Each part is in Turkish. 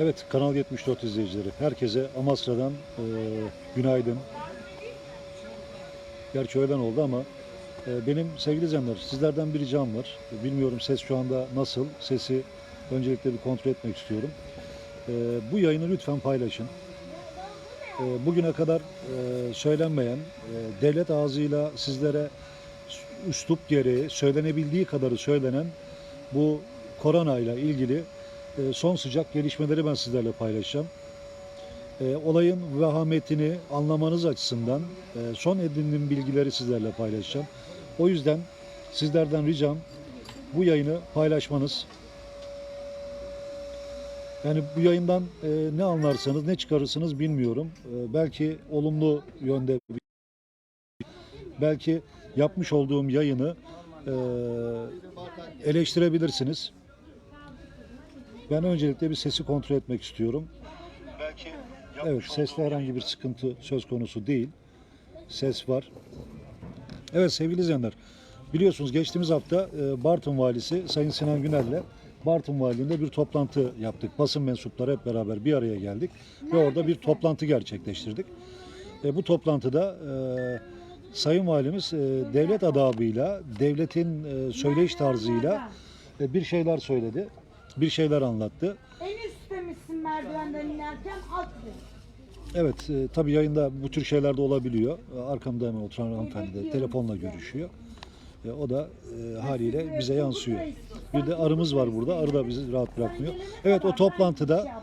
Evet, Kanal 74 izleyicileri. Herkese Amasra'dan e, günaydın. Gerçi öğlen oldu ama e, benim sevgili izleyenler sizlerden bir ricam var. Bilmiyorum ses şu anda nasıl. Sesi öncelikle bir kontrol etmek istiyorum. E, bu yayını lütfen paylaşın. E, bugüne kadar e, söylenmeyen, e, devlet ağzıyla sizlere üslup gereği söylenebildiği kadarı söylenen bu korona ile ilgili son sıcak gelişmeleri ben sizlerle paylaşacağım. E, Olayın vehametini anlamanız açısından e, son edindiğim bilgileri sizlerle paylaşacağım. O yüzden sizlerden ricam bu yayını paylaşmanız. Yani bu yayından e, ne anlarsanız, ne çıkarırsınız bilmiyorum. E, belki olumlu yönde, belki yapmış olduğum yayını eleştirebilirsiniz. Ben öncelikle bir sesi kontrol etmek istiyorum. Evet, sesle herhangi bir sıkıntı söz konusu değil. Ses var. Evet sevgili izleyenler, biliyorsunuz geçtiğimiz hafta e, Bartın Valisi Sayın Sinan Güner'le Bartın Valiliğinde bir toplantı yaptık. Basın mensupları hep beraber bir araya geldik ve orada bir toplantı gerçekleştirdik. E, bu toplantıda e, Sayın Valimiz e, devlet adabıyla, devletin e, söyleyiş tarzıyla e, bir şeyler söyledi, bir şeyler anlattı. En üstte misin merdivenden inerken alt Evet, e, tabii yayında bu tür şeyler de olabiliyor. E, Arkamda hemen oturan hanımefendi de telefonla görüşüyor. E, o da e, haliyle bize yansıyor. Bir de arımız var burada. Arı da bizi rahat bırakmıyor. Evet, o toplantıda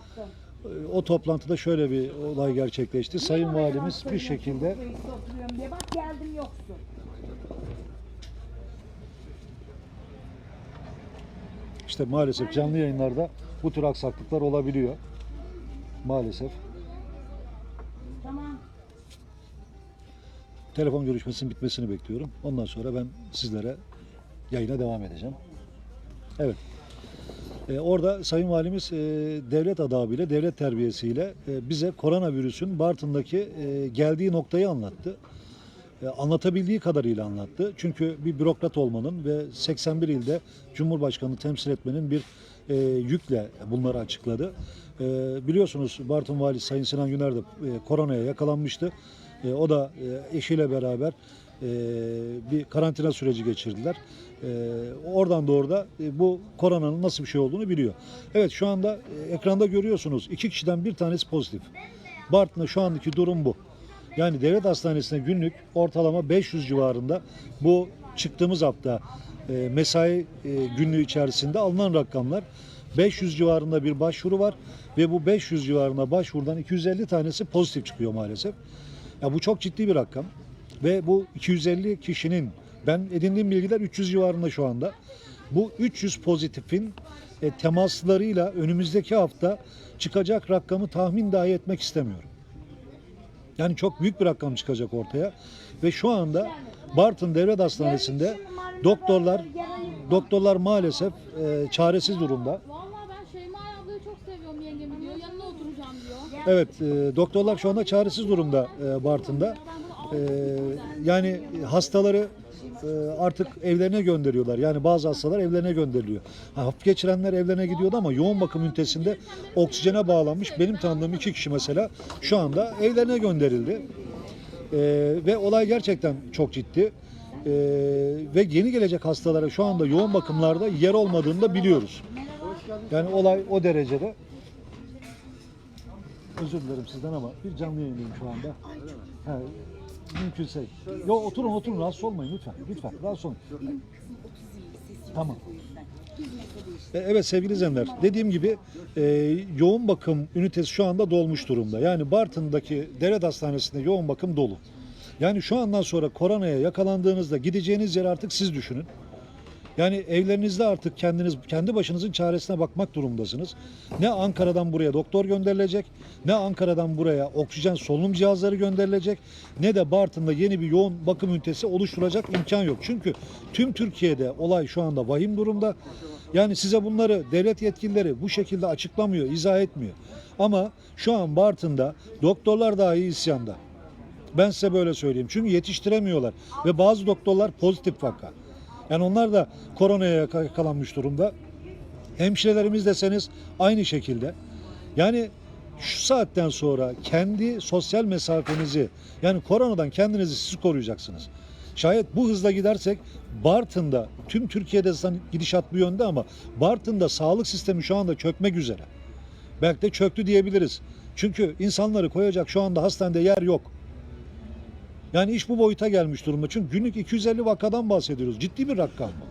e, o toplantıda şöyle bir olay gerçekleşti. Sayın Valimiz bir şekilde bak geldim yoksun. İşte maalesef canlı yayınlarda bu tür aksaklıklar olabiliyor. Maalesef. Tamam. Telefon görüşmesinin bitmesini bekliyorum. Ondan sonra ben sizlere yayına devam edeceğim. Evet. Ee, orada Sayın Valimiz e, devlet adabıyla, devlet terbiyesiyle e, bize koronavirüsün Bartın'daki e, geldiği noktayı anlattı. E, anlatabildiği kadarıyla anlattı. Çünkü bir bürokrat olmanın ve 81 ilde Cumhurbaşkanı temsil etmenin bir e, yükle bunları açıkladı. E, biliyorsunuz Bartın Valisi Sayın Sinan Güner de e, koronaya yakalanmıştı. E, o da e, eşiyle beraber e, bir karantina süreci geçirdiler. E, oradan doğru da e, bu koronanın nasıl bir şey olduğunu biliyor. Evet şu anda e, ekranda görüyorsunuz iki kişiden bir tanesi pozitif. Bartın'da şu andaki durum bu. Yani devlet hastanesine günlük ortalama 500 civarında bu çıktığımız hafta e, mesai e, günlüğü içerisinde alınan rakamlar 500 civarında bir başvuru var ve bu 500 civarında başvurudan 250 tanesi pozitif çıkıyor maalesef. Ya bu çok ciddi bir rakam ve bu 250 kişinin ben edindiğim bilgiler 300 civarında şu anda. Bu 300 pozitifin e, temaslarıyla önümüzdeki hafta çıkacak rakamı tahmin dahi etmek istemiyorum. Yani çok büyük bir rakam çıkacak ortaya ve şu anda Bartın Devlet Hastanesi'nde doktorlar doktorlar maalesef e, çaresiz durumda. Vallahi ben Şeyma ablayı çok seviyorum yengemi diyor. Yanına oturacağım diyor. Evet, e, doktorlar şu anda çaresiz durumda e, Bartın'da. E, yani hastaları artık evlerine gönderiyorlar. Yani bazı hastalar evlerine gönderiliyor. Ha, hafif geçirenler evlerine gidiyordu ama yoğun bakım ünitesinde oksijene bağlanmış. Benim tanıdığım iki kişi mesela şu anda evlerine gönderildi. E, ve olay gerçekten çok ciddi. E, ve yeni gelecek hastalara şu anda yoğun bakımlarda yer olmadığını da biliyoruz. Yani olay o derecede. Özür dilerim sizden ama bir canlı yayındayım şu anda. Ha, mümkünse. Yo oturun oturun rahatsız olmayın lütfen. Lütfen rahatsız olmayın. Tamam. E, Evet sevgili izleyenler dediğim gibi e, yoğun bakım ünitesi şu anda dolmuş durumda. Yani Bartın'daki devlet hastanesinde yoğun bakım dolu. Yani şu andan sonra koronaya yakalandığınızda gideceğiniz yer artık siz düşünün. Yani evlerinizde artık kendiniz kendi başınızın çaresine bakmak durumdasınız. Ne Ankara'dan buraya doktor gönderilecek, ne Ankara'dan buraya oksijen solunum cihazları gönderilecek, ne de Bartın'da yeni bir yoğun bakım ünitesi oluşturacak imkan yok. Çünkü tüm Türkiye'de olay şu anda vahim durumda. Yani size bunları devlet yetkilileri bu şekilde açıklamıyor, izah etmiyor. Ama şu an Bartın'da doktorlar dahi isyanda. Ben size böyle söyleyeyim. Çünkü yetiştiremiyorlar ve bazı doktorlar pozitif vaka. Yani onlar da koronaya yaka- yakalanmış durumda. Hemşirelerimiz deseniz aynı şekilde. Yani şu saatten sonra kendi sosyal mesafenizi yani koronadan kendinizi siz koruyacaksınız. Şayet bu hızla gidersek Bartın'da tüm Türkiye'de zaten gidişat bu yönde ama Bartın'da sağlık sistemi şu anda çökmek üzere. Belki de çöktü diyebiliriz. Çünkü insanları koyacak şu anda hastanede yer yok. Yani iş bu boyuta gelmiş durumda. Çünkü günlük 250 vakadan bahsediyoruz. Ciddi bir rakam bu.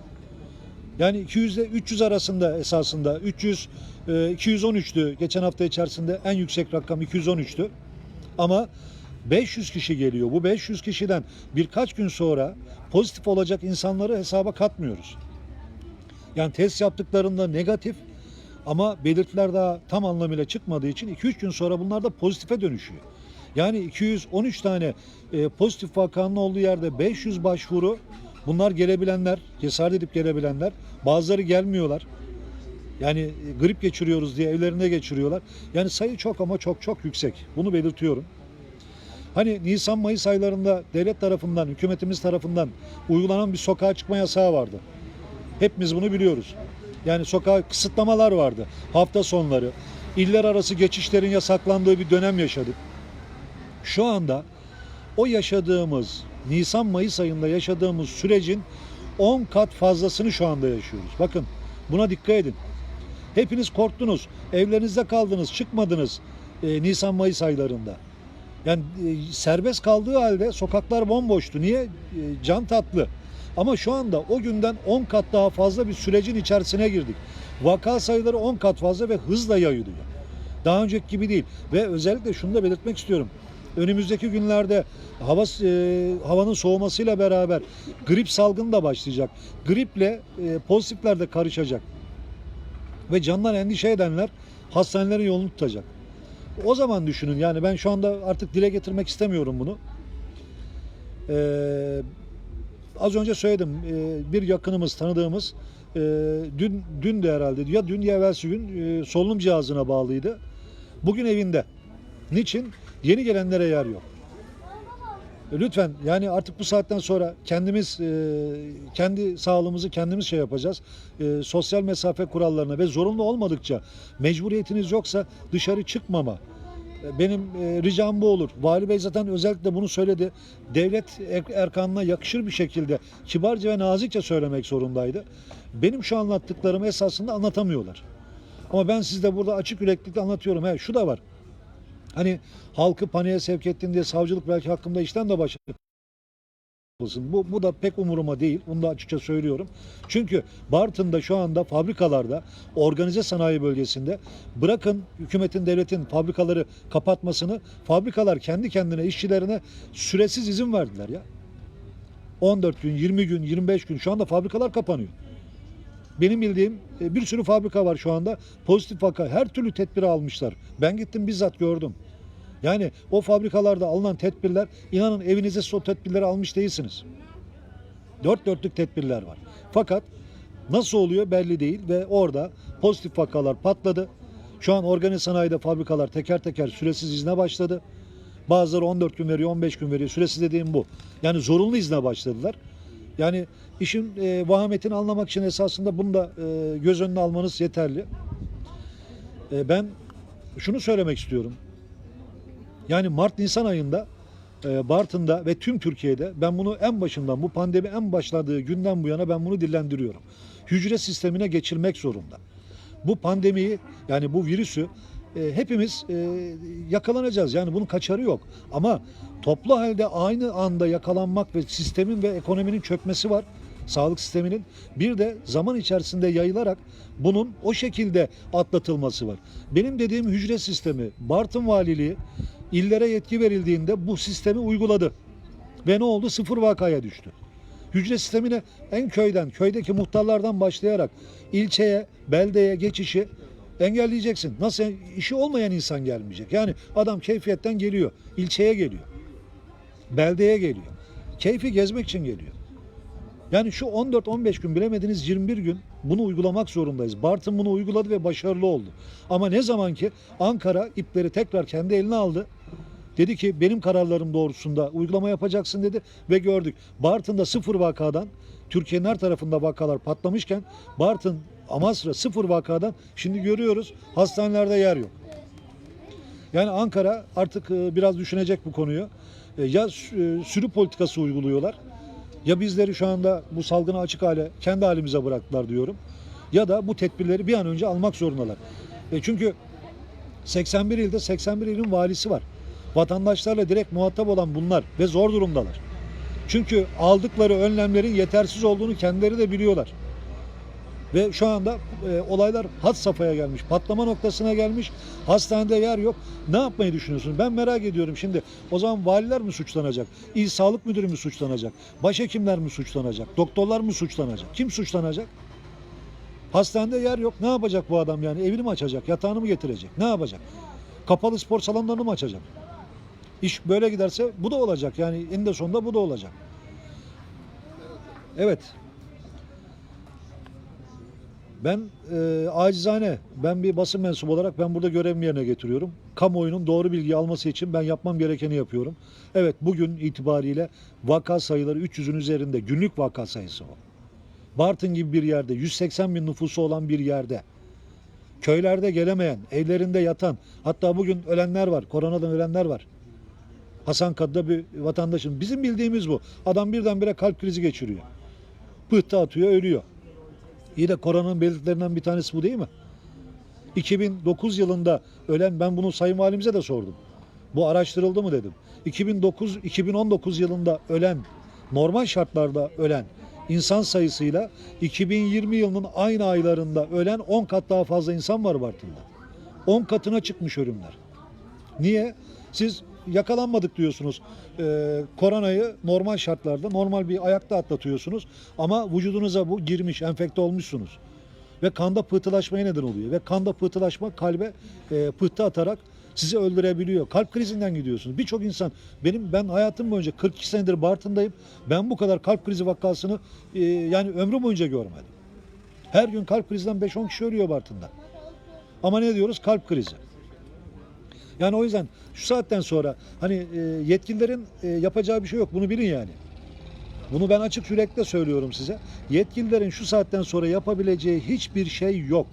Yani 200 ile 300 arasında esasında 300 e, 213'tü geçen hafta içerisinde en yüksek rakam 213'tü. Ama 500 kişi geliyor. Bu 500 kişiden birkaç gün sonra pozitif olacak insanları hesaba katmıyoruz. Yani test yaptıklarında negatif ama belirtiler daha tam anlamıyla çıkmadığı için 2-3 gün sonra bunlar da pozitife dönüşüyor. Yani 213 tane e, pozitif vakanın olduğu yerde 500 başvuru bunlar gelebilenler, cesaret edip gelebilenler. Bazıları gelmiyorlar. Yani e, grip geçiriyoruz diye evlerinde geçiriyorlar. Yani sayı çok ama çok çok yüksek. Bunu belirtiyorum. Hani Nisan-Mayıs aylarında devlet tarafından, hükümetimiz tarafından uygulanan bir sokağa çıkma yasağı vardı. Hepimiz bunu biliyoruz. Yani sokağa kısıtlamalar vardı. Hafta sonları, iller arası geçişlerin yasaklandığı bir dönem yaşadık. Şu anda o yaşadığımız Nisan-Mayıs ayında yaşadığımız sürecin 10 kat fazlasını şu anda yaşıyoruz. Bakın buna dikkat edin. Hepiniz korktunuz. Evlerinizde kaldınız, çıkmadınız e, Nisan-Mayıs aylarında. Yani e, serbest kaldığı halde sokaklar bomboştu. Niye? E, can tatlı. Ama şu anda o günden 10 kat daha fazla bir sürecin içerisine girdik. Vaka sayıları 10 kat fazla ve hızla yayılıyor. Daha önceki gibi değil. Ve özellikle şunu da belirtmek istiyorum. Önümüzdeki günlerde hava e, havanın soğumasıyla beraber grip salgını da başlayacak. Griple e, pozitifler de karışacak. Ve candan endişe edenler hastanelerin yolunu tutacak. O zaman düşünün yani ben şu anda artık dile getirmek istemiyorum bunu. Ee, az önce söyledim ee, bir yakınımız tanıdığımız ee, dün dün de herhalde ya dün ya evvelsi gün ee, solunum cihazına bağlıydı. Bugün evinde. Niçin? Yeni gelenlere yer yok. E, Lütfen yani artık bu saatten sonra kendimiz e, kendi sağlığımızı kendimiz şey yapacağız. E, sosyal mesafe kurallarına ve zorunlu olmadıkça mecburiyetiniz yoksa dışarı çıkmama. Benim ricam bu olur. Vali Bey zaten özellikle bunu söyledi. Devlet er- erkanına yakışır bir şekilde kibarca ve nazikçe söylemek zorundaydı. Benim şu anlattıklarımı esasında anlatamıyorlar. Ama ben sizde burada açık yüreklilikle anlatıyorum. He, şu da var. Hani halkı paniğe sevk ettin diye savcılık belki hakkında işten de başlatılsın. Bu, bu da pek umuruma değil. Bunu da açıkça söylüyorum. Çünkü Bartın'da şu anda fabrikalarda, organize sanayi bölgesinde bırakın hükümetin, devletin fabrikaları kapatmasını, fabrikalar kendi kendine işçilerine süresiz izin verdiler ya. 14 gün, 20 gün, 25 gün şu anda fabrikalar kapanıyor. Benim bildiğim e, bir sürü fabrika var şu anda. Pozitif vaka her türlü tedbiri almışlar. Ben gittim bizzat gördüm. Yani o fabrikalarda alınan tedbirler inanın evinize o tedbirleri almış değilsiniz. Dört dörtlük tedbirler var. Fakat nasıl oluyor belli değil ve orada pozitif vakalar patladı. Şu an organize sanayide fabrikalar teker teker süresiz izne başladı. Bazıları 14 gün veriyor, 15 gün veriyor. Süresiz dediğim bu. Yani zorunlu izne başladılar. Yani işin e, vahametini anlamak için esasında bunu da e, göz önüne almanız yeterli. E, ben şunu söylemek istiyorum. Yani Mart-Nisan ayında e, Bartın'da ve tüm Türkiye'de ben bunu en başından bu pandemi en başladığı günden bu yana ben bunu dillendiriyorum. Hücre sistemine geçirmek zorunda. Bu pandemiyi yani bu virüsü e, hepimiz e, yakalanacağız. Yani bunun kaçarı yok. Ama toplu halde aynı anda yakalanmak ve sistemin ve ekonominin çökmesi var. Sağlık sisteminin. Bir de zaman içerisinde yayılarak bunun o şekilde atlatılması var. Benim dediğim hücre sistemi Bartın Valiliği illere yetki verildiğinde bu sistemi uyguladı. Ve ne oldu? Sıfır vakaya düştü. Hücre sistemine en köyden, köydeki muhtarlardan başlayarak ilçeye, beldeye geçişi engelleyeceksin. Nasıl işi olmayan insan gelmeyecek. Yani adam keyfiyetten geliyor, ilçeye geliyor. Beldeye geliyor. Keyfi gezmek için geliyor. Yani şu 14-15 gün bilemediniz 21 gün bunu uygulamak zorundayız. Bartın bunu uyguladı ve başarılı oldu. Ama ne zaman ki Ankara ipleri tekrar kendi eline aldı. Dedi ki benim kararlarım doğrusunda uygulama yapacaksın dedi ve gördük. Bartın'da sıfır vakadan Türkiye'nin her tarafında vakalar patlamışken Bartın Amasra sıfır vakadan şimdi görüyoruz hastanelerde yer yok. Yani Ankara artık e, biraz düşünecek bu konuyu. E, Ya e, sürü politikası uyguluyorlar. Ya bizleri şu anda bu salgına açık hale kendi halimize bıraktılar diyorum. Ya da bu tedbirleri bir an önce almak zorundalar. E çünkü 81 ilde 81 ilin valisi var. Vatandaşlarla direkt muhatap olan bunlar ve zor durumdalar. Çünkü aldıkları önlemlerin yetersiz olduğunu kendileri de biliyorlar. Ve şu anda e, olaylar had safhaya gelmiş. Patlama noktasına gelmiş. Hastanede yer yok. Ne yapmayı düşünüyorsunuz? Ben merak ediyorum şimdi. O zaman valiler mi suçlanacak? İl Sağlık Müdürü mü suçlanacak? Başhekimler mi suçlanacak? Doktorlar mı suçlanacak? Kim suçlanacak? Hastanede yer yok. Ne yapacak bu adam yani? Evini mi açacak? Yatağını mı getirecek? Ne yapacak? Kapalı spor salonlarını mı açacak? İş böyle giderse bu da olacak. Yani eninde sonunda bu da olacak. Evet. Ben e, acizane, ben bir basın mensubu olarak ben burada görevimi yerine getiriyorum. Kamuoyunun doğru bilgi alması için ben yapmam gerekeni yapıyorum. Evet bugün itibariyle vaka sayıları 300'ün üzerinde günlük vaka sayısı o. Bartın gibi bir yerde 180 bin nüfusu olan bir yerde köylerde gelemeyen, evlerinde yatan hatta bugün ölenler var, koronadan ölenler var. Hasan Kadı'da bir vatandaşın bizim bildiğimiz bu. Adam birdenbire kalp krizi geçiriyor. Pıhtı atıyor, ölüyor. İyi de koronanın belirtilerinden bir tanesi bu değil mi? 2009 yılında ölen ben bunu Sayın Valimize de sordum. Bu araştırıldı mı dedim. 2009 2019 yılında ölen normal şartlarda ölen insan sayısıyla 2020 yılının aynı aylarında ölen 10 kat daha fazla insan var Bartın'da. 10 katına çıkmış ölümler. Niye? Siz yakalanmadık diyorsunuz. Ee, koronayı normal şartlarda normal bir ayakta atlatıyorsunuz ama vücudunuza bu girmiş, enfekte olmuşsunuz. Ve kanda pıhtılaşmaya neden oluyor. Ve kanda pıhtılaşma kalbe e, pıhtı atarak sizi öldürebiliyor. Kalp krizinden gidiyorsunuz. Birçok insan benim ben hayatım boyunca 42 senedir Bartın'dayım. Ben bu kadar kalp krizi vakasını e, yani ömrüm boyunca görmedim. Her gün kalp krizinden 5-10 kişi ölüyor Bartın'da. Ama ne diyoruz? Kalp krizi. Yani o yüzden şu saatten sonra hani e, yetkililerin e, yapacağı bir şey yok. Bunu bilin yani. Bunu ben açık yürekle söylüyorum size. Yetkililerin şu saatten sonra yapabileceği hiçbir şey yok.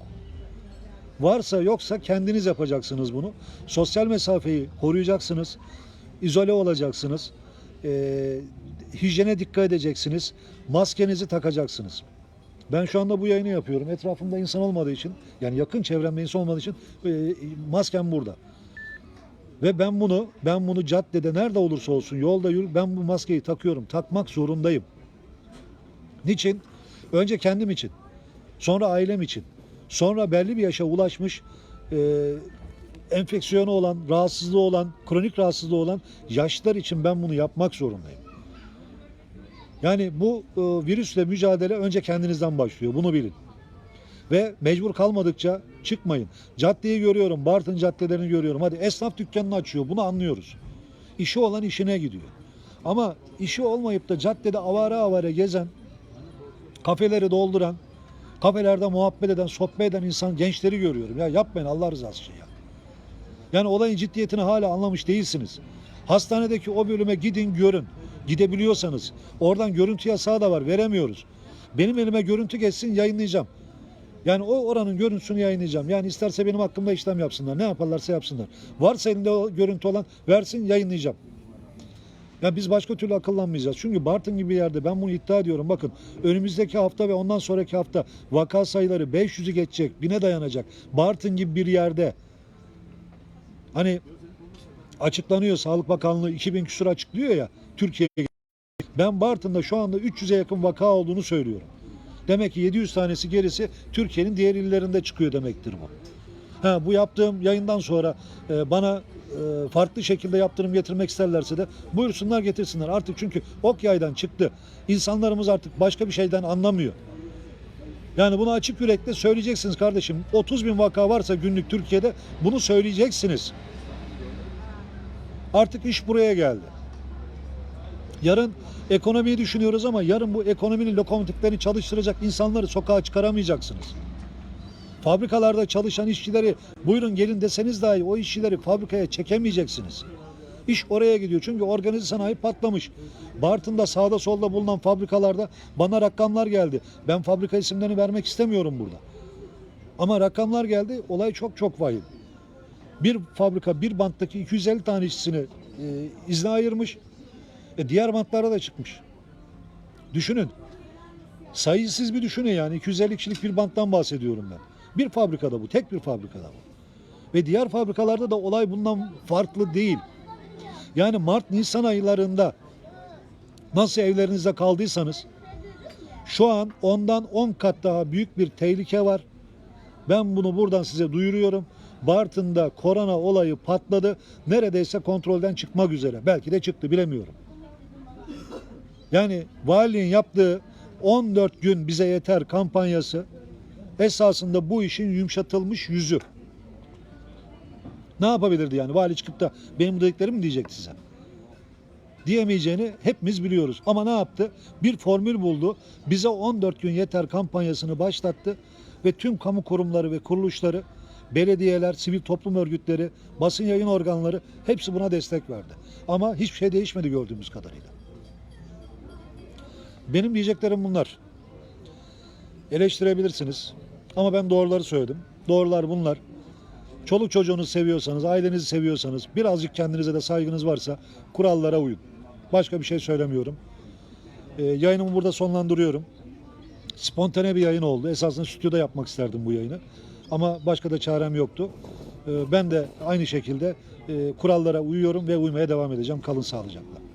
Varsa yoksa kendiniz yapacaksınız bunu. Sosyal mesafeyi koruyacaksınız. izole olacaksınız. E, hijyene dikkat edeceksiniz. Maskenizi takacaksınız. Ben şu anda bu yayını yapıyorum. Etrafımda insan olmadığı için, yani yakın çevremde insan olmadığı için e, maskem burada. Ve ben bunu, ben bunu caddede nerede olursa olsun yolda yürü, ben bu maskeyi takıyorum. Takmak zorundayım. Niçin? Önce kendim için. Sonra ailem için. Sonra belli bir yaşa ulaşmış e, enfeksiyonu olan, rahatsızlığı olan, kronik rahatsızlığı olan yaşlılar için ben bunu yapmak zorundayım. Yani bu e, virüsle mücadele önce kendinizden başlıyor. Bunu bilin. Ve mecbur kalmadıkça çıkmayın. Caddeyi görüyorum, Bartın caddelerini görüyorum. Hadi esnaf dükkanını açıyor, bunu anlıyoruz. İşi olan işine gidiyor. Ama işi olmayıp da caddede avare avare gezen, kafeleri dolduran, kafelerde muhabbet eden, sohbet eden insan, gençleri görüyorum. Ya yapmayın Allah rızası için ya. Yani olayın ciddiyetini hala anlamış değilsiniz. Hastanedeki o bölüme gidin görün. Gidebiliyorsanız. Oradan görüntü yasağı da var. Veremiyoruz. Benim elime görüntü geçsin yayınlayacağım. Yani o oranın görüntüsünü yayınlayacağım. Yani isterse benim hakkımda işlem yapsınlar. Ne yaparlarsa yapsınlar. Varsa elinde o görüntü olan versin yayınlayacağım. Ya biz başka türlü akıllanmayacağız. Çünkü Bartın gibi yerde ben bunu iddia ediyorum. Bakın önümüzdeki hafta ve ondan sonraki hafta vaka sayıları 500'ü geçecek, bine dayanacak. Bartın gibi bir yerde hani açıklanıyor Sağlık Bakanlığı 2000 küsur açıklıyor ya Türkiye'ye. Ben Bartın'da şu anda 300'e yakın vaka olduğunu söylüyorum. Demek ki 700 tanesi gerisi Türkiye'nin diğer illerinde çıkıyor demektir bu. Ha, bu yaptığım yayından sonra e, bana e, farklı şekilde yaptırım getirmek isterlerse de buyursunlar getirsinler. Artık çünkü ok yaydan çıktı. İnsanlarımız artık başka bir şeyden anlamıyor. Yani bunu açık yürekle söyleyeceksiniz kardeşim. 30 bin vaka varsa günlük Türkiye'de bunu söyleyeceksiniz. Artık iş buraya geldi. Yarın ekonomiyi düşünüyoruz ama yarın bu ekonominin lokomotiflerini çalıştıracak insanları sokağa çıkaramayacaksınız. Fabrikalarda çalışan işçileri buyurun gelin deseniz dahi o işçileri fabrikaya çekemeyeceksiniz. İş oraya gidiyor çünkü organize sanayi patlamış. Bartın'da sağda solda bulunan fabrikalarda bana rakamlar geldi. Ben fabrika isimlerini vermek istemiyorum burada. Ama rakamlar geldi olay çok çok vahim. Bir fabrika bir banttaki 250 tane işçisini e, izne ayırmış. E, diğer bantlara da çıkmış. Düşünün. Sayısız bir düşünün yani 250 kişilik bir banttan bahsediyorum ben. Bir fabrikada bu, tek bir fabrikada bu. Ve diğer fabrikalarda da olay bundan farklı değil. Yani Mart Nisan aylarında nasıl evlerinizde kaldıysanız şu an ondan 10 kat daha büyük bir tehlike var. Ben bunu buradan size duyuruyorum. Bartın'da korona olayı patladı. Neredeyse kontrolden çıkmak üzere. Belki de çıktı bilemiyorum. Yani valiliğin yaptığı 14 gün bize yeter kampanyası esasında bu işin yumuşatılmış yüzü. Ne yapabilirdi yani? Vali çıkıp da benim bu dediklerimi mi diyecekti size? Diyemeyeceğini hepimiz biliyoruz. Ama ne yaptı? Bir formül buldu. Bize 14 gün yeter kampanyasını başlattı ve tüm kamu kurumları ve kuruluşları, belediyeler, sivil toplum örgütleri, basın yayın organları hepsi buna destek verdi. Ama hiçbir şey değişmedi gördüğümüz kadarıyla. Benim diyeceklerim bunlar. Eleştirebilirsiniz. Ama ben doğruları söyledim. Doğrular bunlar. Çoluk çocuğunuzu seviyorsanız, ailenizi seviyorsanız, birazcık kendinize de saygınız varsa kurallara uyun. Başka bir şey söylemiyorum. Ee, yayınımı burada sonlandırıyorum. Spontane bir yayın oldu. Esasında stüdyoda yapmak isterdim bu yayını. Ama başka da çarem yoktu. Ee, ben de aynı şekilde e, kurallara uyuyorum ve uymaya devam edeceğim. Kalın sağlıcakla.